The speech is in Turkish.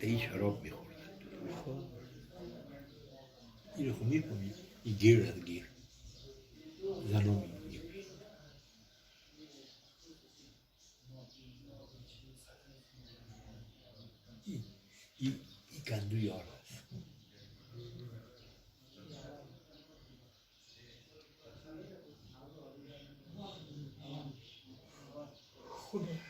ای شراب میخوردن خب این خب میکنی این گیر از گیر زنو You, you can do your life. Худо.